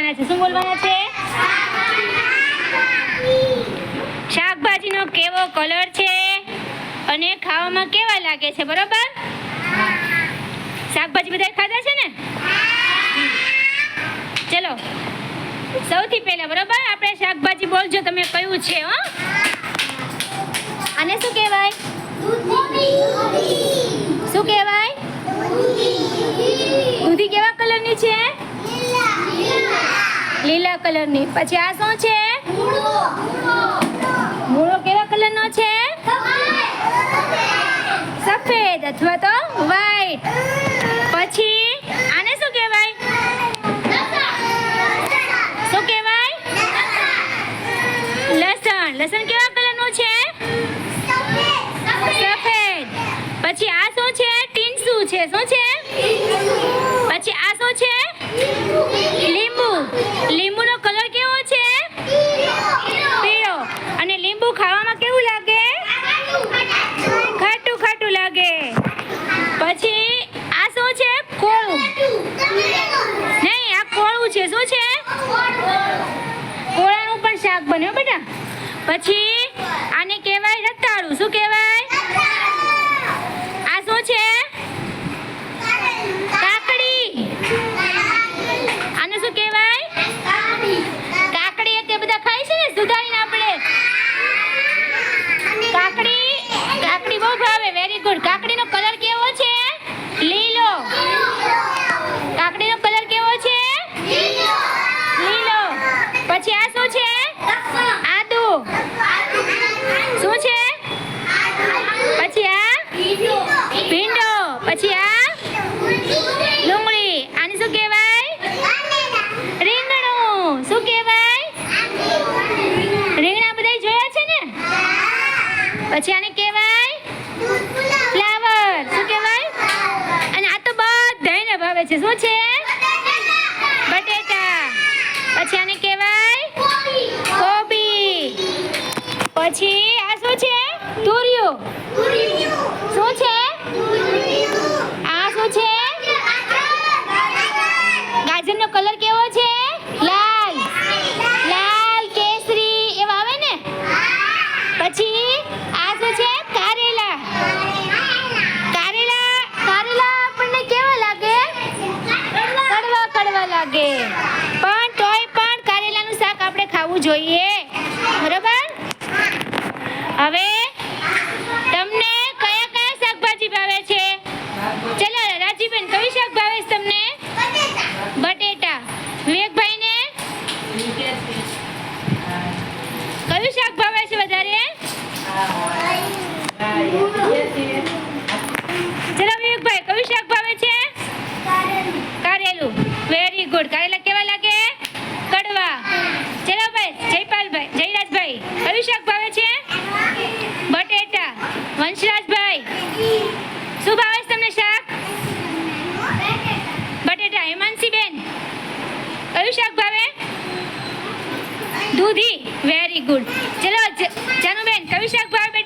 બોલવાના છે. શું બોલવાના છે? શાકભાજીનો કેવો કલર છે? અને ખાવામાં કેવા લાગે છે? બરોબર? શાકભાજી બધા ખાધા છે ને? ચલો. સૌથી પહેલા બરોબર? આપણે શાકભાજી બોલજો તમે કયું છે હો? આને શું કહેવાય? શું કહેવાય? દૂધી. કેવા કલરની છે? લીલા કલરની. પછી આ શું છે? મૂળો કેવા કલરનો છે? સફેદ અથવા તો વ્હાઈટ પછી આને શું કહેવાય? શું કહેવાય? લસણ. લસણ કેવા કલરનું છે? સફેદ. પછી આ શું છે? ટીન્સુ છે. શું છે પછી આ શું છે લીંબુ લીંબુનો કલર કેવો છે પીળો અને લીંબુ ખાવામાં કેવું લાગે ખાટું ખાટું લાગે પછી આ શું છે કોળું નહીં આ કોળું છે શું છે કોળાનું બન્યો બેટા? પછી આને કહેવાય રતાળું. શું કહેવાય આ શું છે કાકડી આને શું કહેવાય કાકડી એ તે બધા ખાય છે ને સુધારીને આપણે કાકડી કાકડી બહુ ભાવે વેરી ગુડ કાકડીનો કલર કેવો છે લીલો કાકડીનો કલર કેવો છે લીલો પછી આ શું છે આદુ શું છે પછી આ ભીંડો પછી આ ડુંગળી આને શું કહેવાય રીંગણું શું કહેવાય રીંગણા બધા જોયા છે ને પછી આને કહેવાય ફ્લાવર. શું કહેવાય? અને આ તો બધાને ભાવે છે. શું છે? બટેટા. પછી આને કહેવાય કોબી. પછી આ શું છે? તુરિયું. શું છે? આ શું છે? ગાજરનો કલર કેવો કડવા લાગે. પણ તોય પણ કારેલાનું શાક આપણે ખાવું જોઈએ. બરોબર હવે તમને કયા કયા શાકભાજી ભાવે છે ચલો રાજીબેન કયું શાક ભાવે છે તમને બટેટા વિવેકભાઈને કયું શાક ભાવે છે વધારે ચલો વિવેકભાઈ કયું શાક ભાવે છે કારેલું વેરી ગુડ કારેલા કેવા લાગે કડવા ચલો ભાઈ જયપાલભાઈ જયરાજભાઈ કયું શાક ભાવે છે? બટેટા. વંશરાજભાઈ. શું ભાવે છે તમને શાક? બટેટા. હેમાંશીબેન. કયું શાક ભાવે? દૂધી. વેરી ગુડ ચલો જાનુબેન કયું શાક ભાવે